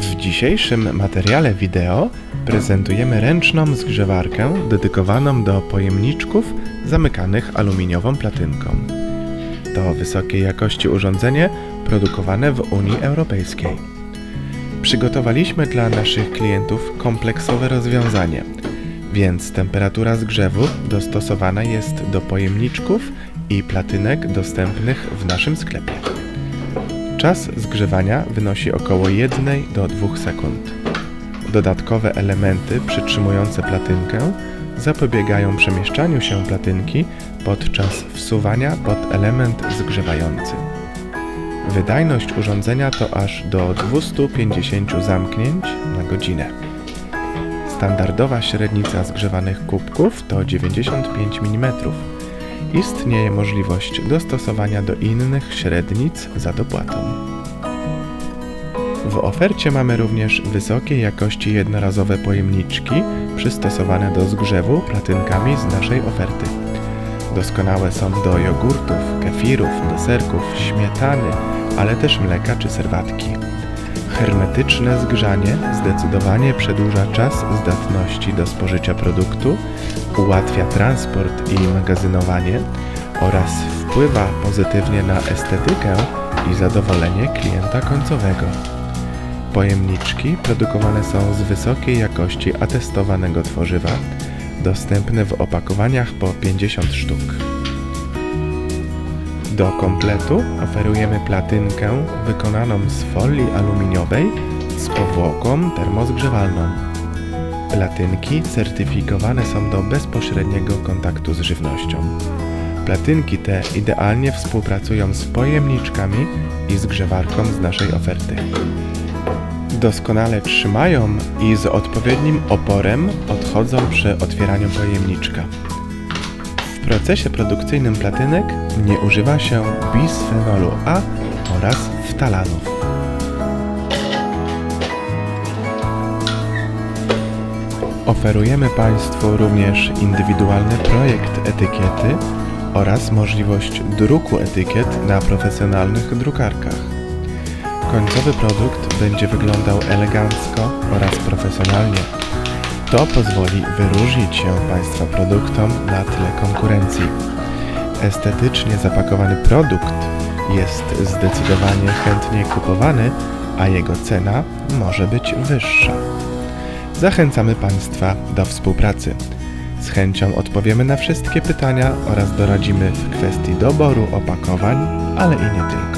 W dzisiejszym materiale wideo prezentujemy ręczną zgrzewarkę dedykowaną do pojemniczków zamykanych aluminiową platynką. To wysokiej jakości urządzenie produkowane w Unii Europejskiej. Przygotowaliśmy dla naszych klientów kompleksowe rozwiązanie, więc temperatura zgrzewu dostosowana jest do pojemniczków i platynek dostępnych w naszym sklepie. Czas zgrzewania wynosi około 1 do 2 sekund. Dodatkowe elementy przytrzymujące platynkę zapobiegają przemieszczaniu się platynki podczas wsuwania pod element zgrzewający. Wydajność urządzenia to aż do 250 zamknięć na godzinę. Standardowa średnica zgrzewanych kubków to 95 mm. Istnieje możliwość dostosowania do innych średnic za dopłatą. W ofercie mamy również wysokiej jakości jednorazowe pojemniczki przystosowane do zgrzewu platynkami z naszej oferty. Doskonałe są do jogurtów, kefirów, deserków, śmietany, ale też mleka czy serwatki. Hermetyczne zgrzanie zdecydowanie przedłuża czas zdatności do spożycia produktu, ułatwia transport i magazynowanie oraz wpływa pozytywnie na estetykę i zadowolenie klienta końcowego. Pojemniczki produkowane są z wysokiej jakości atestowanego tworzywa, dostępne w opakowaniach po 50 sztuk. Do kompletu oferujemy platynkę wykonaną z folii aluminiowej z powłoką termozgrzewalną. Platynki certyfikowane są do bezpośredniego kontaktu z żywnością. Platynki te idealnie współpracują z pojemniczkami i zgrzewarką z naszej oferty. Doskonale trzymają i z odpowiednim oporem odchodzą przy otwieraniu pojemniczka. W procesie produkcyjnym platynek nie używa się bisfenolu A oraz ftalanów. Oferujemy Państwu również indywidualny projekt etykiety oraz możliwość druku etykiet na profesjonalnych drukarkach. Końcowy produkt będzie wyglądał elegancko oraz profesjonalnie. To pozwoli wyróżnić się Państwa produktom na tle konkurencji. Estetycznie zapakowany produkt jest zdecydowanie chętniej kupowany, a jego cena może być wyższa. Zachęcamy Państwa do współpracy. Z chęcią odpowiemy na wszystkie pytania oraz doradzimy w kwestii doboru opakowań, ale i nie tylko.